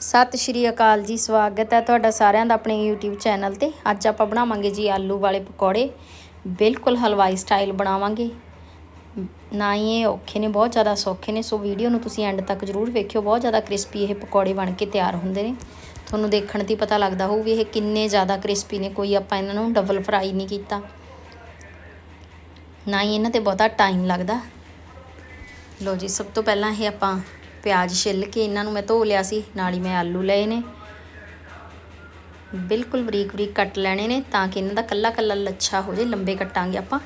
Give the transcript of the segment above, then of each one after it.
ਸਤਿ ਸ਼੍ਰੀ ਅਕਾਲ ਜੀ, ਸਵਾਗਤ ਹੈ ਤੁਹਾਡਾ ਸਾਰਿਆਂ ਦਾ ਆਪਣੇ YouTube ਚੈਨਲ ਤੇ। ਅੱਜ ਆਪਾਂ ਬਣਾਵਾਂਗੇ ਜੀ ਆਲੂ ਵਾਲੇ ਪਕੌੜੇ। ਬਿਲਕੁਲ ਹਲਵਾਈ ਸਟਾਈਲ ਬਣਾਵਾਂਗੇ। ਨਾ ਹੀ ਇਹ ਔਖੇ ਨੇ, ਬਹੁਤ ਜ਼ਿਆਦਾ ਸੌਖੇ ਨੇ। ਸੋ ਵੀਡੀਓ ਨੂੰ ਤੁਸੀਂ ਐਂਡ ਤੱਕ ਜ਼ਰੂਰ ਵੇਖਿਓ। ਬਹੁਤ ਜ਼ਿਆਦਾ ਕ੍ਰਿਸਪੀ ਇਹ ਪਕੌੜੇ ਬਣ ਕੇ ਤਿਆਰ ਹੁੰਦੇ ਨੇ। ਤੁਹਾਨੂੰ ਦੇਖਣ ਤੇ ਪਤਾ ਲੱਗਦਾ ਹੋਊ ਵੀ ਇਹ ਕਿੰਨੇ ਜ਼ਿਆਦਾ ਕ੍ਰਿਸਪੀ ਨੇ। ਕੋਈ ਆਪਾਂ ਇਹਨਾਂ ਨੂੰ ਡਬਲ ਫਰਾਈ ਨਹੀਂ ਕੀਤਾ। ਨਾ ਹੀ ਇਹਨਾਂ ਤੇ ਬਹੁਤਾ ਟਾਈਮ ਲੱਗਦਾ। ਲੋ ਜੀ, ਸਭ ਤੋਂ ਪਹਿਲਾਂ ਇਹ ਆਪਾਂ ਪਿਆਜ਼ ਛਿੱਲ ਕੇ ਇਹਨਾਂ ਨੂੰ ਮੈਂ ਧੋ ਲਿਆ ਸੀ, ਨਾਲ ਹੀ ਮੈਂ ਆਲੂ ਲਏ ਨੇ। ਬਿਲਕੁਲ ਬਰੀਕ ਬਰੀਕ ਕੱਟ ਲੈਣੇ ਨੇ ਤਾਂ ਕਿ ਇਹਨਾਂ ਦਾ ਕੱਲਾ ਕੱਲਾ ਲੱਛਾ ਹੋ ਜੇ, ਲੰਬੇ ਕੱਟਾਂਗੇ ਆਪਾਂ।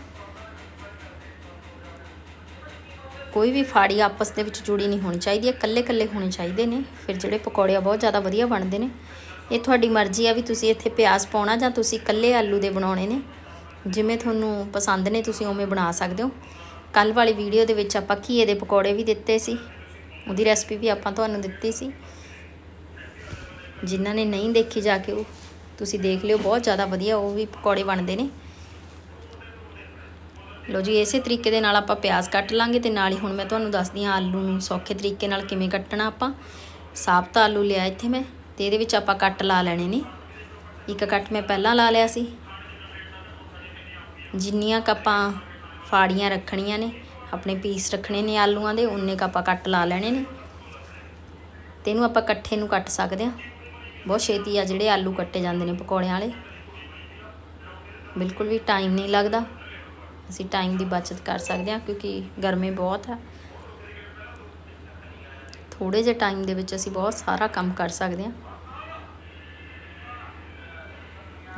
ਕੋਈ ਵੀ ਫਾੜੀ ਆਪਸ ਦੇ ਵਿੱਚ ਜੁੜੀ ਨਹੀਂ ਹੋਣੀ ਚਾਹੀਦੀ ਹੈ ਕੱਲੇ ਕੱਲੇ ਹੋਣੇ ਚਾਹੀਦੇ ਨੇ। ਫਿਰ ਜਿਹੜੇ ਪਕੌੜੇ ਆ, ਬਹੁਤ ਜ਼ਿਆਦਾ ਵਧੀਆ ਬਣਦੇ ਨੇ। ਇਹ ਤੁਹਾਡੀ ਮਰਜ਼ੀ ਆ ਵੀ ਤੁਸੀਂ ਇੱਥੇ ਪਿਆਜ਼ ਪਾਉਣਾ ਜਾਂ ਤੁਸੀਂ ਕੱਲੇ ਆਲੂ ਦੇ ਬਣਾਉਣੇ ਨੇ। ਜਿਵੇਂ ਤੁਹਾਨੂੰ ਪਸੰਦ ਨੇ, ਤੁਸੀਂ ਉਵੇਂ ਬਣਾ ਸਕਦੇ ਹੋ। ਕੱਲ ਵਾਲੀ ਵੀਡੀਓ ਦੇ ਵਿੱਚ ਆਪਾਂ ਘੀਏ ਦੇ ਪਕੌੜੇ ਵੀ ਦਿੱਤੇ ਸੀ। ਉਹਦੀ ਰੈਸਪੀ ਵੀ ਆਪਾਂ ਤੁਹਾਨੂੰ ਦਿੱਤੀ ਸੀ। ਜਿਨ੍ਹਾਂ ਨੇ ਨਹੀਂ ਦੇਖੀ ਜਾ ਕੇ ਉਹ, ਤੁਸੀਂ ਦੇਖ ਲਿਓ, ਬਹੁਤ ਜ਼ਿਆਦਾ ਵਧੀਆ ਉਹ ਵੀ ਪਕੌੜੇ ਬਣਦੇ ਨੇ। ਲੋ ਜੀ, ਇਸੇ ਤਰੀਕੇ ਦੇ ਨਾਲ ਆਪਾਂ ਪਿਆਜ਼ ਕੱਟ ਲਾਂਗੇ ਤੇ ਨਾਲ ਹੀ ਹੁਣ ਮੈਂ ਤੁਹਾਨੂੰ ਦੱਸਦੀ ਹਾਂ ਆਲੂ ਨੂੰ ਸੌਖੇ ਤਰੀਕੇ ਨਾਲ ਕਿਵੇਂ ਕੱਟਣਾ ਆਪਾਂ। ਸਾਬਤਾ ਆਲੂ ਲਿਆ ਇੱਥੇ ਮੈਂ ਤੇ ਇਹਦੇ ਵਿੱਚ ਆਪਾਂ ਕੱਟ ਲਾ ਲੈਣੇ ਨੇ। ਇੱਕ ਕੱਟ ਮੈਂ ਪਹਿਲਾਂ ਲਾ ਲਿਆ ਸੀ। ਜਿੰਨੀਆਂ ਕ ਆਪਾਂ ਫਾੜੀਆਂ ਰੱਖਣੀਆਂ ਨੇ ਆਪਣੇ ਪੀਸ ਰੱਖਣੇ ਨੇ ਆਲੂਆਂ ਦੇ, ਉਨੇ ਕ ਆਪਾਂ ਕੱਟ ਲਾ ਲੈਣੇ ਨੇ। ਤੇ ਇਹਨੂੰ ਆਪਾਂ ਇਕੱਠੇ ਨੂੰ ਕੱਟ ਸਕਦੇ ਹਾਂ। ਬਹੁਤ ਛੇਤੀ ਆ ਜਿਹੜੇ ਆਲੂ ਕੱਟੇ ਜਾਂਦੇ ਨੇ ਪਕੌੜਿਆਂ ਵਾਲੇ। ਬਿਲਕੁਲ ਵੀ ਟਾਈਮ ਨਹੀਂ ਲੱਗਦਾ। ਅਸੀਂ ਟਾਈਮ ਦੀ ਬਚਤ ਕਰ ਸਕਦੇ ਹਾਂ ਕਿਉਂਕਿ ਗਰਮੀ ਬਹੁਤ ਆ। ਥੋੜੇ ਜਿਹੇ ਟਾਈਮ ਦੇ ਵਿੱਚ ਅਸੀਂ ਬਹੁਤ ਸਾਰਾ ਕੰਮ ਕਰ ਸਕਦੇ ਹਾਂ।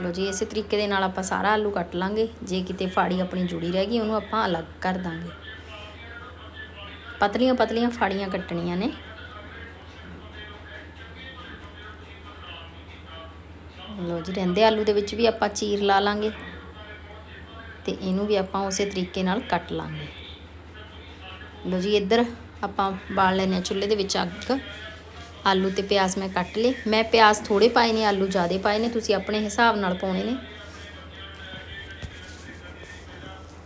ਲੋ ਜੀ, ਇਸੇ ਤਰੀਕੇ ਦੇ ਨਾਲ ਆਪਾਂ ਸਾਰਾ ਆਲੂ ਕੱਟ ਲਾਂਗੇ। ਜੇ ਕਿਤੇ ਫਾੜੀ ਆਪਣੀ ਜੁੜੀ ਰਹਿ ਗਈ, ਉਹਨੂੰ ਆਪਾਂ ਅਲੱਗ ਕਰ ਦਾਂਗੇ। ਪਤਲੀਆਂ ਪਤਲੀਆਂ ਫਾੜੀਆਂ ਕੱਟਣੀਆਂ ਨੇ। ਲੋ ਜੀ, ਰਹਿੰਦੇ ਆਲੂ ਦੇ ਵਿੱਚ ਵੀ ਆਪਾਂ ਚੀਰ ਲਾ ਲਾਂਗੇ ਤੇ ਇਹਨੂੰ ਵੀ ਆਪਾਂ ਉਸੇ ਤਰੀਕੇ ਨਾਲ ਕੱਟ ਲਾਂਗੇ। ਲੋ ਜੀ, ਇੱਧਰ ਆਪਾਂ ਬਾਲ ਲੈਨੇ ਚੁੱਲ੍ਹੇ ਦੇ ਵਿੱਚ ਅੱਗ। ਆਲੂ ਤੇ ਪਿਆਜ਼ ਮੈਂ ਕੱਟ ਲਏ। ਮੈਂ ਪਿਆਜ਼ ਥੋੜੇ ਪਾਏ ਨੇ, ਆਲੂ ਜ਼ਿਆਦੇ ਪਾਏ ਨੇ, ਤੁਸੀਂ ਆਪਣੇ ਹਿਸਾਬ ਨਾਲ ਪਾਉਣੇ ਨੇ।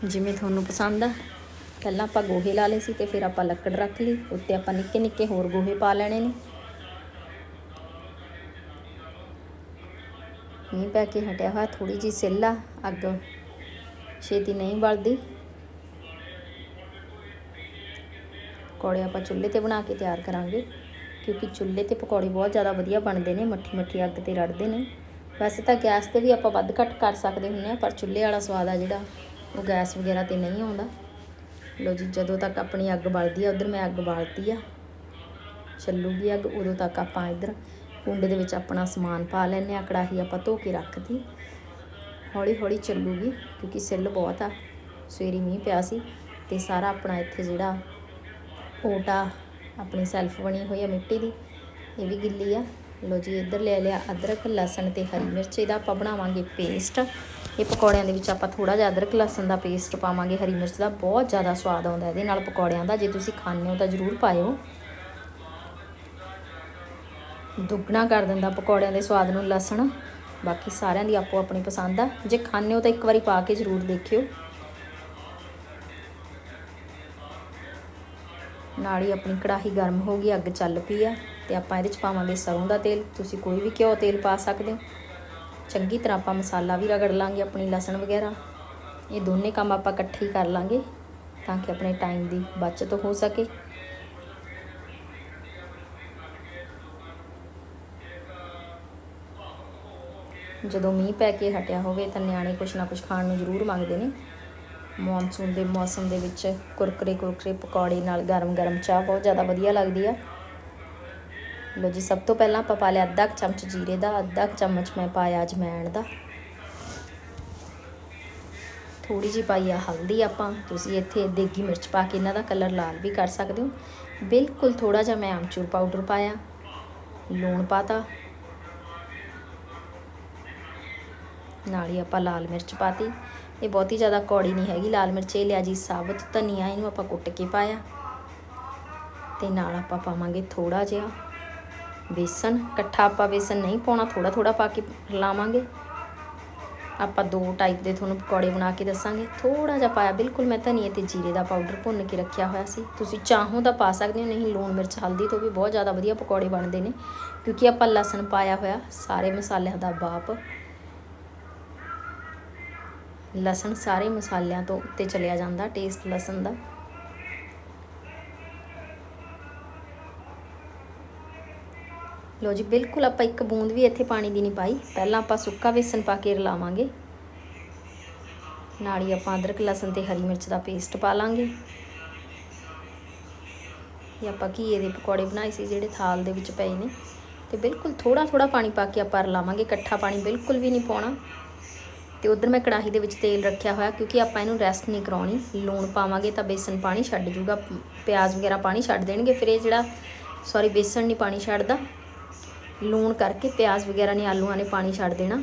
ਜਿਵੇਂ ਤੁਹਾਨੂੰ ਪਸੰਦ ਆ। ਪਹਿਲਾਂ ਆਪਾਂ ਗੋਹੇ ਲਾ ਲਏ ਸੀ ਤੇ ਫਿਰ ਆਪਾਂ ਲੱਕੜ ਰੱਖ ਲਈ, ਉੱਤੇ ਆਪਾਂ ਨਿੱਕੇ ਨਿੱਕੇ ਹੋਰ ਗੋਹੇ ਪਾ ਲੈਣੇ ਨੇ। ਮੀਂਹ ਪੈ ਕੇ ਹਟਿਆ ਹੋਇਆ ਥੋੜੀ ਜੀ ਸਿੱਲਾ ਅੱਗ ਛੇਤੀ ਨਹੀਂ ਬਲਦੀ। ਪਕੌੜੇ ਆਪਾਂ ਚੁੱਲ੍ਹੇ ਤੇ ਬਣਾ ਕੇ ਤਿਆਰ ਕਰਾਂਗੇ, ਕਿਉਂਕਿ ਚੁੱਲ੍ਹੇ ਤੇ ਪਕੌੜੇ ਬਹੁਤ ਜ਼ਿਆਦਾ ਵਧੀਆ ਬਣਦੇ ਨੇ, ਮੱਠੀ ਮੱਠੀ ਅੱਗ ਤੇ ਰੜਦੇ ਨੇ। ਵੈਸੇ ਤਾਂ ਗੈਸ ਤੇ ਵੀ ਆਪਾਂ ਵੱਧ ਘੱਟ ਕਰ ਸਕਦੇ ਹੁੰਨੇ ਆ ਪਰ ਚੁੱਲ੍ਹੇ ਵਾਲਾ ਸਵਾਦ ਆ ਜਿਹੜਾ, ਉਹ ਗੈਸ ਵਗੈਰਾ ਤੇ ਨਹੀਂ ਆਉਂਦਾ। ਲੋ ਜੀ, ਜਦੋਂ ਤੱਕ ਆਪਣੀ ਅੱਗ ਬਲਦੀ ਆ, ਉਧਰ ਮੈਂ ਅੱਗ ਬਾਲਤੀ ਆ। ਚੱਲੂਗੀ ਅੱਗ, ਉਦੋਂ ਤੱਕ ਆਪਾਂ ਇੱਧਰ ਕੁੰਡੇ ਦੇ ਵਿੱਚ ਆਪਣਾ ਸਮਾਨ ਪਾ ਲੈਨੇ ਆ ਕੜਾਹੀ ਆਪਾਂ ਧੋ ਕੇ ਰੱਖਤੀ। ਹੌਲੀ ਹੌਲੀ ਚੱਲੂਗੀ, ਕਿਉਂਕਿ ਸਿੱਲ ਬਹੁਤ ਆ, ਸਵੇਰੀ ਮੀਂਹ ਪਿਆ ਸੀ ਤੇ ਸਾਰਾ ਆਪਣਾ ਇੱਥੇ ਜਿਹੜਾ ਓਟਾ, ਆਪਣੀ ਸੈਲਫ ਬਣੀ ਹੋਈ ਆ ਮਿੱਟੀ ਦੀ, ਇਹ ਵੀ ਗਿੱਲੀ ਆ। ਲੋ ਜੀ, ਇੱਧਰ ਲੈ ਲਿਆ ਅਦਰਕ, ਲਸਣ ਤੇ ਹਰੀ ਮਿਰਚ, ਇਹਦਾ ਆਪਾਂ ਬਣਾਵਾਂਗੇ ਪੇਸਟ ਇਹ ਪਕੌੜਿਆਂ ਦੇ ਵਿੱਚ ਆਪਾਂ ਥੋੜਾ ਜਿਹਾ ਅਦਰਕ ਲਸਣ ਦਾ ਪੇਸਟ ਪਾਵਾਂਗੇ, ਹਰੀ ਮਿਰਚ ਦਾ ਬਹੁਤ ਜ਼ਿਆਦਾ ਸਵਾਦ ਆਉਂਦਾ ਇਹਦੇ ਨਾਲ ਪਕੌੜਿਆਂ ਦਾ ਜੇ ਤੁਸੀਂ ਖਾਣੇ ਹੋ ਤਾਂ ਜ਼ਰੂਰ ਪਾਇਓ। ਦੁੱਗਣਾ ਕਰ ਦਿੰਦਾ ਪਕੌੜਿਆਂ ਦੇ ਸਵਾਦ ਨੂੰ ਲਸਣ। ਬਾਕੀ ਸਾਰਿਆਂ ਦੀ ਆਪੋ ਆਪਣੀ ਪਸੰਦ ਆ। ਜੇ ਖਾਣੇ ਹੋ ਤਾਂ ਇੱਕ ਵਾਰੀ ਪਾ ਕੇ ਜ਼ਰੂਰ ਦੇਖਿਓ। ਨਾਲ ਹੀ ਆਪਣੀ ਕੜਾਹੀ ਗਰਮ ਹੋ ਗਈ, ਅੱਗ ਚੱਲ ਪਈ ਆ ਤੇ ਆਪਾਂ ਇਹਦੇ ਚ ਪਾਵਾਂਗੇ ਸਰੋਂ ਦਾ ਤੇਲ। ਤੁਸੀਂ ਕੋਈ ਵੀ ਘਿਓ ਤੇਲ ਪਾ ਸਕਦੇ ਹੋ। ਚੰਗੀ ਤਰ੍ਹਾਂ ਆਪਾਂ ਮਸਾਲਾ ਵੀ ਰਗੜ ਲਾਂਗੇ, ਆਪਣੀ ਲਸਣ ਵਗੈਰਾ। ਇਹ ਦੋਨੇ ਕੰਮ ਆਪਾਂ ਇਕੱਠੇ ਹੀ ਕਰ ਲਾਂਗੇ, ਤਾਂ ਕਿ ਆਪਣੇ ਟਾਈਮ ਦੀ ਬਚਤ ਹੋ ਸਕੇ। ਜਦੋਂ ਮੀਂਹ ਪੈ ਕੇ ਹਟਿਆ ਹੋਵੇ, ਤਾਂ ਨਿਆਣੇ ਕੁਛ ਨਾ ਕੁਛ ਖਾਣ ਨੂੰ ਜ਼ਰੂਰ ਮੰਗਦੇ ਨੇ। ਮੌਨਸੂਨ ਦੇ ਮੌਸਮ ਦੇ ਵਿੱਚ ਕੁਰਕਰੇ ਕੁਰਕਰੇ ਪਕੌੜੇ ਨਾਲ ਗਰਮ-ਗਰਮ ਚਾਹ ਬਹੁਤ ਜ਼ਿਆਦਾ ਵਧੀਆ ਲੱਗਦੀ ਆ। ਲੋ ਜੀ, ਸਭ ਤੋਂ ਪਹਿਲਾਂ ਆਪਾਂ ਪਾ ਲਿਆ ਅੱਧਾ ਕੁ ਚਮਚ ਜੀਰੇ ਦਾ, ਅੱਧਾ ਕੁ ਚਮਚ ਮੈਂ ਪਾਇਆ ਅਜਮੈਣ ਦਾ। ਥੋੜੀ ਜਿਹੀ ਪਾਈ ਆ ਹਲਦੀ ਆਪਾਂ, ਤੁਸੀਂ ਇੱਥੇ ਦੇਗੀ ਮਿਰਚ ਪਾ ਕੇ ਇਹਨਾਂ ਦਾ ਕਲਰ ਲਾਲ ਵੀ ਕਰ ਸਕਦੇ ਹੋ। ਬਿਲਕੁਲ ਥੋੜਾ ਜਿਹਾ ਮੈਂ ਆਮਚੂਰ ਪਾਊਡਰ ਪਾਇਆ, ਲੂਣ ਪਾਤਾ। ਨਾਲ ਹੀ ਆਪਾਂ ਲਾਲ ਮਿਰਚ ਪਾਤੀ। ਇਹ ਬਹੁਤੀ ਜ਼ਿਆਦਾ ਕੌੜੀ ਨਹੀਂ ਹੈਗੀ ਲਾਲ ਮਿਰਚ, ਇਹ ਲਿਆ ਜੀ ਸਾਬਤ ਧਨੀਆ, ਇਹਨੂੰ ਆਪਾਂ ਕੁੱਟ ਕੇ ਪਾਇਆ। ਤੇ ਨਾਲ ਆਪਾਂ ਪਾਵਾਂਗੇ ਥੋੜਾ ਜਿਹਾ ਬੇਸਨ, ਇਕੱਠਾ ਆਪਾਂ ਬੇਸਨ ਨਹੀਂ ਪਾਉਣਾ ਥੋੜਾ ਥੋੜਾ ਪਾ ਕੇ ਲਾਵਾਂਗੇ। ਆਪਾਂ ਦੋ ਟਾਈਪ ਦੇ ਤੁਹਾਨੂੰ ਪਕੌੜੇ ਬਣਾ ਕੇ ਦੱਸਾਂਗੇ। ਥੋੜਾ ਜਿਹਾ ਪਾਇਆ, ਬਿਲਕੁਲ ਮੈਂ ਧਨੀਏ ਤੇ ਜੀਰੇ ਦਾ ਪਾਊਡਰ ਭੁੰਨ ਕੇ ਰੱਖਿਆ ਹੋਇਆ ਸੀ। ਤੁਸੀਂ ਚਾਹੋ ਤਾਂ ਪਾ ਸਕਦੇ ਹੋ, ਨਹੀਂ ਲੂਣ ਮਿਰਚ, ਹਲਦੀ ਤੋਂ ਵੀ ਬਹੁਤ ਜ਼ਿਆਦਾ ਵਧੀਆ ਪਕੌੜੇ ਬਣਦੇ ਨੇ। ਕਿਉਂਕਿ ਆਪਾਂ ਲਸਣ ਪਾਇਆ ਹੋਇਆ, ਸਾਰੇ ਮਸਾਲਿਆਂ ਦਾ ਬਾਪ। ਲਸਣ ਸਾਰੇ ਮਸਾਲਿਆਂ ਤੋਂ ਉੱਤੇ ਚਲਿਆ ਜਾਂਦਾ ਟੇਸਟ ਲਸਣ ਦਾ। ਲੋ ਜੀ, ਬਿਲਕੁਲ ਆਪਾਂ ਇੱਕ ਬੂੰਦ ਵੀ ਇੱਥੇ ਪਾਣੀ ਦੀ ਨਹੀਂ ਪਾਈ। ਪਹਿਲਾਂ ਆਪਾਂ ਸੁੱਕਾ ਵੇਸਣ ਪਾ ਕੇ ਰਲਾਵਾਂਗੇ। ਨਾਲ ਹੀ ਆਪਾਂ ਅਦਰਕ, ਲਸਣ ਤੇ ਹਰੀ ਮਿਰਚ ਦਾ ਪੇਸਟ ਪਾ ਲਾਂਗੇ। ਇਹ ਆਪਾਂ ਘੀਏ ਦੇ ਪਕੌੜੇ ਬਣਾਏ ਸੀ ਜਿਹੜੇ ਥਾਲ ਦੇ ਵਿੱਚ ਪਏ ਨੇ। ਤੇ ਬਿਲਕੁਲ ਥੋੜਾ ਥੋੜਾ ਪਾਣੀ ਪਾ ਕੇ ਆਪਾਂ ਰਲਾਵਾਂਗੇ। ਇਕੱਠਾ ਪਾਣੀ ਬਿਲਕੁਲ ਵੀ ਨਹੀਂ ਪਾਉਣਾ। ਤੇ ਉਧਰ ਮੈਂ ਕੜਾਹੀ ਦੇ ਵਿੱਚ ਤੇਲ ਰੱਖਿਆ ਹੋਇਆ, ਕਿਉਂਕਿ ਆਪਾਂ ਇਹਨੂੰ ਰੈਸਟ ਨਹੀਂ ਕਰਾਉਣੀ। ਲੂਣ ਪਾਵਾਂਗੇ ਤਾਂ ਬੇਸਨ ਪਾਣੀ ਛੱਡ ਜੂਗਾ, ਪਿਆਜ਼ ਵਗੈਰਾ ਪਾਣੀ ਛੱਡ ਦੇਣਗੇ। ਫਿਰ ਇਹ ਜਿਹੜਾ ਸੌਰੀ ਬੇਸਨ ਨਹੀਂ ਪਾਣੀ ਛੱਡਦਾ। ਲੂਣ ਕਰਕੇ ਪਿਆਜ਼ ਵਗੈਰਾ ਨੇ ਆਲੂਆਂ ਨੇ ਪਾਣੀ ਛੱਡ ਦੇਣਾ।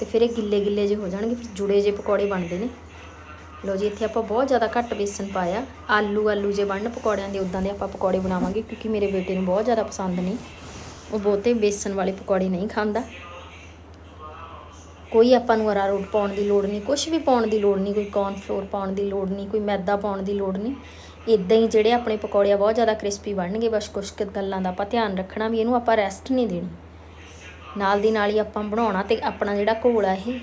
ਤੇ ਫਿਰ ਇਹ ਗਿੱਲੇ ਗਿੱਲੇ ਜੇ ਹੋ ਜਾਣਗੇ, ਫਿਰ ਜੁੜੇ ਜੇ ਪਕੌੜੇ ਬਣਦੇ ਨੇ। ਲੋ ਜੀ, ਇੱਥੇ ਆਪਾਂ ਬਹੁਤ ਜ਼ਿਆਦਾ ਘੱਟ ਬੇਸਨ ਪਾਇਆ। ਆਲੂ ਆਲੂ ਜੇ ਬਣਨ ਪਕੌੜਿਆਂ ਦੇ ਉਦਾਂ ਦੇ ਆਪਾਂ ਪਕੌੜੇ ਬਣਾਵਾਂਗੇ, ਕਿਉਂਕਿ ਮੇਰੇ ਬੇਟੇ ਨੂੰ ਬਹੁਤ ਜ਼ਿਆਦਾ ਪਸੰਦ ਨੇ। ਉਹ ਬਹੁਤੇ ਬੇਸਨ ਵਾਲੇ ਪਕੌੜੇ ਨਹੀਂ ਖਾਂਦਾ। ਕੋਈ ਆਪਾਂ ਨੂੰ ਅਰਾਰੋਟ ਪਾਉਣ ਦੀ ਲੋੜ ਨਹੀਂ ਕੁਝ ਵੀ ਪਾਉਣ ਦੀ ਲੋੜ ਨਹੀਂ, ਕੋਈ ਕੌਰਨ ਫਲੋਰ ਪਾਉਣ ਦੀ ਲੋੜ ਨਹੀਂ, ਕੋਈ ਮੈਦਾ ਪਾਉਣ ਦੀ ਲੋੜ ਨਹੀਂ। ਇਦਾਂ ਹੀ ਜਿਹੜੇ ਆਪਣੇ ਪਕੌੜੇ ਆ ਬਹੁਤ ਜ਼ਿਆਦਾ ਕ੍ਰਿਸਪੀ ਬਣਨਗੇ, ਬਸ ਕੁਝ ਕੁ ਗੱਲਾਂ ਦਾ ਆਪਾਂ ਧਿਆਨ ਰੱਖਣਾ ਵੀ ਇਹਨੂੰ ਆਪਾਂ ਰੈਸਟ ਨਹੀਂ ਦੇਣੀ। ਨਾਲ ਦੀ ਨਾਲ ਹੀ ਆਪਾਂ ਬਣਾਉਣਾ ਤੇ ਆਪਣਾ ਜਿਹੜਾ ਘੋਲ ਆ ਇਹ,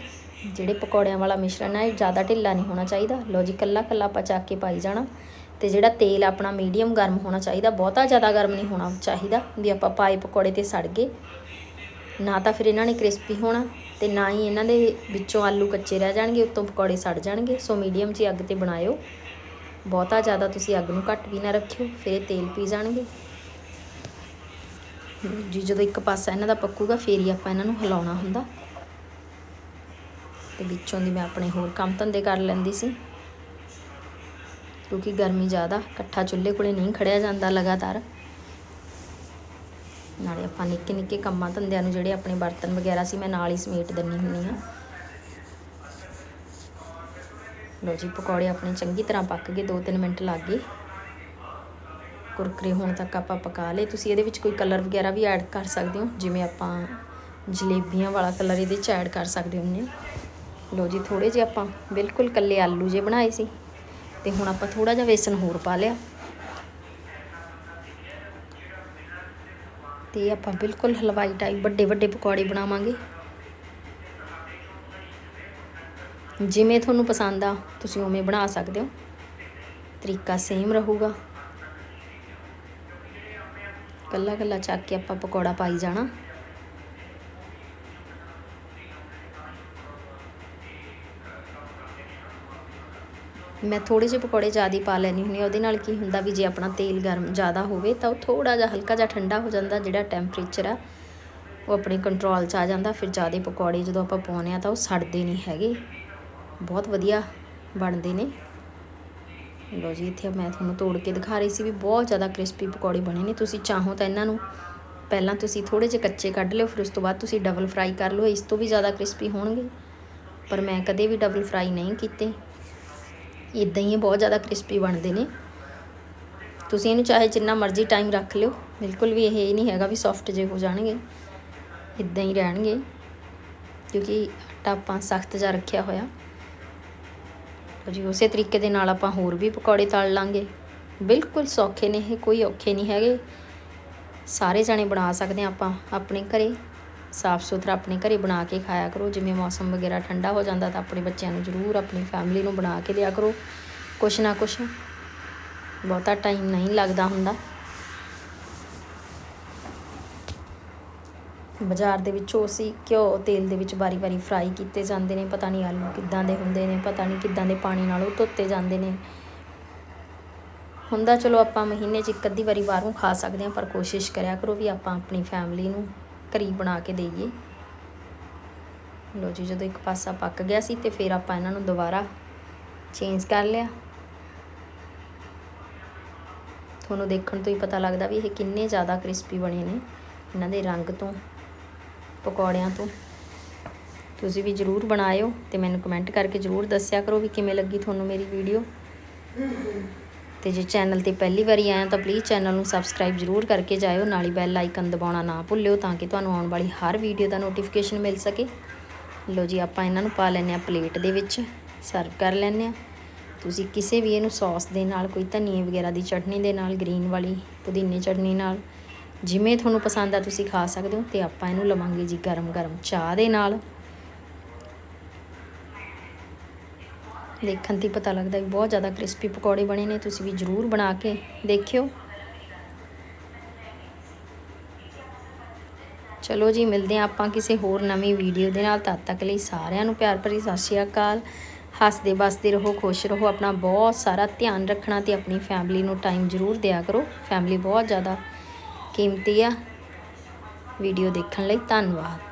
ਜਿਹੜੇ ਪਕੌੜਿਆਂ ਵਾਲਾ ਮਿਸ਼ਰਣ ਆ, ਇਹ ਜ਼ਿਆਦਾ ਢਿੱਲਾ ਨਹੀਂ ਹੋਣਾ ਚਾਹੀਦਾ। ਲੋ ਜੀ ਕੱਲਾ ਕੱਲਾ ਆਪਾਂ ਚੱਕ ਕੇ ਪਾਈ ਜਾਣਾ ਤੇ ਜਿਹੜਾ ਤੇਲ ਆਪਣਾ ਮੀਡੀਅਮ ਗਰਮ ਹੋਣਾ ਚਾਹੀਦਾ, ਬਹੁਤਾ ਜ਼ਿਆਦਾ ਗਰਮ ਨਹੀਂ ਹੋਣਾ ਚਾਹੀਦਾ ਵੀ ਆਪਾਂ ਪਾਏ ਪਕੌੜੇ ਤੇ ਸੜ ਗਏ। ਨਾ ਤਾਂ ਫਿਰ ਇਹਨਾਂ ਨੇ ਕ੍ਰਿਸਪੀ ਹੋਣਾ ਤੇ ਨਾ ਹੀ ਇਹਨਾਂ ਦੇ ਵਿੱਚੋਂ ਆਲੂ ਕੱਚੇ ਰਹਿ ਜਾਣਗੇ, ਉੱਤੋਂ ਪਕੌੜੇ ਸੜ ਜਾਣਗੇ। ਸੋ ਮੀਡੀਅਮ 'ਚ ਅੱਗ ਤੇ ਬਣਾਇਓ। ਬਹੁਤਾ ਜ਼ਿਆਦਾ ਤੁਸੀਂ ਅੱਗ ਨੂੰ ਘੱਟ ਵੀ ਨਾ ਰੱਖਿਓ, ਫਿਰ ਇਹ ਤੇਲ ਪੀ ਜਾਣਗੇ। ਜੀ, ਜਦੋਂ ਇੱਕ ਪਾਸਾ ਇਹਨਾਂ ਦਾ ਪੱਕੂਗਾ, ਫੇਰ ਹੀ ਆਪਾਂ ਇਹਨਾਂ ਨੂੰ ਹਿਲਾਉਣਾ ਹੁੰਦਾ। ਤੇ ਵਿੱਚੋਂ ਦੀ ਮੈਂ ਆਪਣੇ ਹੋਰ ਕੰਮ ਧੰਦੇ ਕਰ ਲੈਂਦੀ ਸੀ। ਕਿਉਂਕਿ ਗਰਮੀ ਜ਼ਿਆਦਾ, ਇਕੱਠਾ ਚੁੱਲ੍ਹੇ ਕੋਲੇ ਨਹੀਂ ਖੜਿਆ ਜਾਂਦਾ ਲਗਾਤਾਰ। ਨਾਲੇ ਆਪਾਂ ਨਿੱਕੇ ਨਿੱਕੇ ਕੰਮਾਂ ਧੰਦਿਆਂ ਨੂੰ ਜਿਹੜੇ ਆਪਣੇ ਬਰਤਨ ਵਗੈਰਾ ਸੀ, ਮੈਂ ਨਾਲ ਹੀ ਸਮੇਟ ਦਿੰਨੀ ਹੁੰਨੀ ਆ ਲੋ ਜੀ, ਪਕੌੜੇ ਆਪਣੇ ਚੰਗੀ ਤਰ੍ਹਾਂ ਪੱਕ ਗਏ 2-3 ਮਿੰਟ ਲੱਗ ਗਏ। ਕੁਰਕਰੇ ਹੋਣ ਤੱਕ ਆਪਾਂ ਪਕਾ ਲਏ। ਤੁਸੀਂ ਇਹਦੇ ਵਿੱਚ ਕੋਈ ਕਲਰ ਵਗੈਰਾ ਵੀ ਐਡ ਕਰ ਸਕਦੇ ਹੋ, ਜਿਵੇਂ ਆਪਾਂ ਜਲੇਬੀਆਂ ਵਾਲਾ ਕਲਰ ਇਹਦੇ ਚ ਐਡ ਕਰ ਸਕਦੇ ਹੁੰਨੇ ਲੋ ਜੀ ਥੋੜੇ ਜਿਹਾ ਆਪਾਂ ਬਿਲਕੁਲ ਕੱਲੇ ਆਲੂ ਜੇ ਬਣਾਏ ਸੀ, ਤੇ ਹੁਣ ਆਪਾਂ ਥੋੜਾ ਜਿਹਾ ਵੇਸਣ ਹੋਰ ਪਾ ਲਿਆ। ਤੇ ਆਪਾਂ ਬਿਲਕੁਲ ਹਲਵਾਈ ਟਾਈਪ ਵੱਡੇ ਵੱਡੇ ਪਕੌੜੇ ਬਣਾਵਾਂਗੇ। ਜਿਵੇਂ ਤੁਹਾਨੂੰ ਪਸੰਦ ਆ, ਤੁਸੀਂ ਉਵੇਂ ਬਣਾ ਸਕਦੇ ਹੋ। ਤਰੀਕਾ ਸੇਮ ਰਹੂਗਾ। ਕੱਲਾ ਕੱਲਾ ਚੱਕ ਕੇ ਆਪਾਂ ਪਕੌੜਾ ਪਾਈ ਜਾਣਾ। ਮੈਂ ਥੋੜੇ ਜਿਹੇ ਪਕੌੜੇ ਜ਼ਿਆਦਾ ਪਾ ਲੈਣੀ ਹੁੰਦੀ ਉਹਦੇ ਨਾਲ ਕੀ ਹੁੰਦਾ ਵੀ ਜੇ ਆਪਣਾ ਤੇਲ ਗਰਮ ਜ਼ਿਆਦਾ ਹੋਵੇ ਤਾਂ ਉਹ ਥੋੜਾ ਜਿਹਾ ਹਲਕਾ ਜਿਹਾ ਠੰਡਾ ਹੋ ਜਾਂਦਾ, ਜਿਹੜਾ ਟੈਂਪਰੇਚਰ ਆ, ਉਹ ਆਪਣੇ ਕੰਟਰੋਲ 'ਚ ਆ ਜਾਂਦਾ। ਫਿਰ ਜ਼ਿਆਦਾ ਪਕੌੜੇ ਜਦੋਂ ਆਪਾਂ ਪਾਉਨੇ ਆ ਤਾਂ ਉਹ ਸੜਦੇ ਨਹੀਂ ਹੈਗੇ। ਬਹੁਤ ਵਧੀਆ ਬਣਦੇ ਨੇ। ਲੋ ਜੀ, ਇੱਥੇ ਮੈਂ ਤੁਹਾਨੂੰ ਤੋੜ ਕੇ ਦਿਖਾ ਰਹੀ ਸੀ ਵੀ ਬਹੁਤ ਜ਼ਿਆਦਾ ਕ੍ਰਿਸਪੀ ਪਕੌੜੇ ਬਣੇ ਨੇ। ਤੁਸੀਂ ਚਾਹੋ ਤਾਂ ਇਹਨਾਂ ਨੂੰ, ਪਹਿਲਾਂ ਤੁਸੀਂ ਥੋੜੇ ਜਿਹੇ ਕੱਚੇ ਕੱਢ ਲਿਓ, ਫਿਰ ਉਸ ਤੋਂ ਬਾਅਦ ਤੁਸੀਂ ਡਬਲ ਫਰਾਈ ਕਰ ਲਓ। ਇਸ ਤੋਂ ਵੀ ਜ਼ਿਆਦਾ ਕ੍ਰਿਸਪੀ ਹੋਣਗੇ, ਪਰ ਮੈਂ ਕਦੇ ਵੀ ਡਬਲ ਫਰਾਈ ਨਹੀਂ ਕੀਤੇ। ਇਦਾਂ ਹੀ ਬਹੁਤ ਜ਼ਿਆਦਾ ਕ੍ਰਿਸਪੀ ਬਣਦੇ ਨੇ। ਤੁਸੀਂ ਇਹਨੂੰ ਚਾਹੇ ਜਿੰਨਾ ਮਰਜ਼ੀ ਟਾਈਮ ਰੱਖ ਲਿਓ। ਬਿਲਕੁਲ ਵੀ ਇਹ ਨਹੀਂ ਹੈਗਾ ਵੀ ਸੌਫਟ ਜੇ ਹੋ ਜਾਣਗੇ। ਇਦਾਂ ਹੀ ਰਹਿਣਗੇ, ਕਿਉਂਕਿ ਆਟਾ ਆਪਾਂ ਸਖਤ ਜਿਹਾ ਰੱਖਿਆ ਹੋਇਆ। ਜੀ ਉਸੇ ਤਰੀਕੇ ਦੇ ਨਾਲ ਆਪਾਂ ਹੋਰ ਵੀ ਪਕੌੜੇ ਤਲ ਲਾਂਗੇ। ਬਿਲਕੁਲ ਸੌਖੇ ਨੇ ਇਹ, ਕੋਈ ਔਖੇ ਨਹੀਂ ਹੈਗੇ। ਸਾਰੇ ਜਣੇ ਬਣਾ ਸਕਦੇ ਆਪਾਂ ਆਪਣੇ ਘਰੇ। ਸਾਫ਼ ਸੁਥਰਾ ਆਪਣੇ ਘਰੇ ਬਣਾ ਕੇ ਖਾਇਆ ਕਰੋ। ਜਿਵੇਂ ਮੌਸਮ ਵਗੈਰਾ ਠੰਡਾ ਹੋ ਜਾਂਦਾ ਤਾਂ ਆਪਣੇ ਬੱਚਿਆਂ ਨੂੰ ਜ਼ਰੂਰ ਆਪਣੀ ਫੈਮਿਲੀ ਨੂੰ ਬਣਾ ਕੇ ਦਿਆ ਕਰੋ। ਕੁਛ ਨਾ ਕੁਛ ਬਹੁਤਾ ਟਾਈਮ ਨਹੀਂ ਲੱਗਦਾ ਹੁੰਦਾ। ਬਾਜ਼ਾਰ ਦੇ ਵਿੱਚੋਂ ਸੀ ਘਿਓ ਤੇਲ ਦੇ ਵਿੱਚ ਵਾਰੀ ਵਾਰੀ ਫਰਾਈ ਕੀਤੇ ਜਾਂਦੇ ਨੇ, ਪਤਾ ਨਹੀਂ ਆਲੂ ਕਿੱਦਾਂ ਦੇ ਹੁੰਦੇ ਨੇ, ਪਤਾ ਨਹੀਂ ਕਿੱਦਾਂ ਦੇ ਪਾਣੀ ਨਾਲ ਉਹ ਧੋਤੇ ਜਾਂਦੇ ਨੇ। ਹੁੰਦਾ ਚਲੋ ਆਪਾਂ ਮਹੀਨੇ 'ਚ ਇੱਕ ਅੱਧੀ ਵਾਰੀ ਬਾਹਰੋਂ ਖਾ ਸਕਦੇ ਹਾਂ, ਪਰ ਕੋਸ਼ਿਸ਼ ਕਰਿਆ ਕਰੋ ਵੀ ਆਪਾਂ ਆਪਣੀ ਫੈਮਿਲੀ ਨੂੰ ਘਰੀ ਬਣਾ ਕੇ ਦੇਈਏ। ਲੋ ਜੀ, ਜਦੋਂ ਇੱਕ ਪਾਸਾ ਪੱਕ ਗਿਆ ਸੀ ਤੇ ਫਿਰ ਆਪਾਂ ਇਹਨਾਂ ਨੂੰ ਦੁਬਾਰਾ ਚੇਂਜ ਕਰ ਲਿਆ। ਤੁਹਾਨੂੰ ਦੇਖਣ ਤੋਂ ਹੀ ਪਤਾ ਲੱਗਦਾ ਵੀ ਇਹ ਕਿੰਨੇ ਜ਼ਿਆਦਾ ਕ੍ਰਿਸਪੀ ਬਣੇ ਨੇ, ਇਹਨਾਂ ਦੇ ਰੰਗ ਤੋਂ। ਪਕੌੜਿਆਂ ਤੋਂ। ਤੁਸੀਂ ਵੀ ਜਰੂਰ ਬਣਾਇਓ ਤੇ ਮੈਨੂੰ ਕਮੈਂਟ ਕਰਕੇ ਜਰੂਰ ਦੱਸਿਆ ਕਰੋ ਵੀ ਕਿਵੇਂ ਲੱਗੀ ਤੁਹਾਨੂੰ ਮੇਰੀ ਵੀਡੀਓ ਤੇ ਜੇ ਚੈਨਲ ਤੇ ਪਹਿਲੀ ਵਾਰੀ ਆਇਆ ਤਾਂ ਪਲੀਜ਼ ਚੈਨਲ ਨੂੰ ਸਬਸਕ੍ਰਾਈਬ ਜਰੂਰ ਕਰਕੇ ਜਾਇਓ, ਨਾਲ ਹੀ ਬੈਲ ਆਈਕਨ ਦਬਾਉਣਾ ਨਾ ਭੁੱਲਿਓ ਤਾਂ ਕਿ ਤੁਹਾਨੂੰ ਆਉਣ ਵਾਲੀ ਹਰ ਵੀਡੀਓ ਦਾ ਨੋਟੀਫਿਕੇਸ਼ਨ ਮਿਲ ਸਕੇ। ਲੋ ਜੀ, ਆਪਾਂ ਇਹਨਾਂ ਨੂੰ ਪਾ ਲੈਨੇ ਆ ਪਲੇਟ ਦੇ ਵਿੱਚ ਸਰਵ ਕਰ ਲੈਨੇ ਆ ਤੁਸੀਂ ਕਿਸੇ ਵੀ ਇਹਨੂੰ ਸੌਸ ਦੇ ਨਾਲ, ਕੋਈ ਧਨੀਏ ਵਗੈਰਾ ਦੀ ਚਟਨੀ ਦੇ ਨਾਲ ਗ੍ਰੀਨ ਵਾਲੀ ਪੁਦੀਨੇ ਚਟਨੀ ਨਾਲ ਜਿਵੇਂ ਤੁਹਾਨੂੰ ਪਸੰਦ ਆ, ਤੁਸੀਂ ਖਾ ਸਕਦੇ ਹੋ ਤੇ ਆਪਾਂ ਇਹਨੂੰ ਲਵਾਂਗੇ ਜੀ ਗਰਮ ਗਰਮ ਚਾਹ ਦੇ ਨਾਲ। ਦੇਖਣ ਤੇ ਪਤਾ ਲੱਗਦਾ ਵੀ ਬਹੁਤ ਜ਼ਿਆਦਾ ਕ੍ਰਿਸਪੀ ਪਕੌੜੇ ਬਣੇ ਨੇ, ਤੁਸੀਂ ਵੀ ਜ਼ਰੂਰ ਬਣਾ ਕੇ ਦੇਖਿਓ। ਚਲੋ ਜੀ, ਮਿਲਦੇ ਹਾਂ ਆਪਾਂ ਕਿਸੇ ਹੋਰ ਨਵੀਂ ਵੀਡੀਓ ਦੇ ਨਾਲ। ਤਦ ਤੱਕ ਲਈ ਸਾਰਿਆਂ ਨੂੰ ਪਿਆਰ ਭਰੀ ਸਤਿ ਸ਼੍ਰੀ ਅਕਾਲ। ਹੱਸਦੇ ਬਸਦੇ ਰਹੋ, ਖੁਸ਼ ਰਹੋ, ਆਪਣਾ ਬਹੁਤ ਸਾਰਾ ਧਿਆਨ ਰੱਖਣਾ ਤੇ ਆਪਣੀ ਫੈਮਿਲੀ ਨੂੰ ਟਾਈਮ ਜ਼ਰੂਰ ਦਿਆ ਕਰੋ। ਫੈਮਿਲੀ ਬਹੁਤ ਜ਼ਿਆਦਾ ਕੀਮਤੀ ਆ। ਵੀਡੀਓ ਦੇਖਣ ਲਈ ਧੰਨਵਾਦ।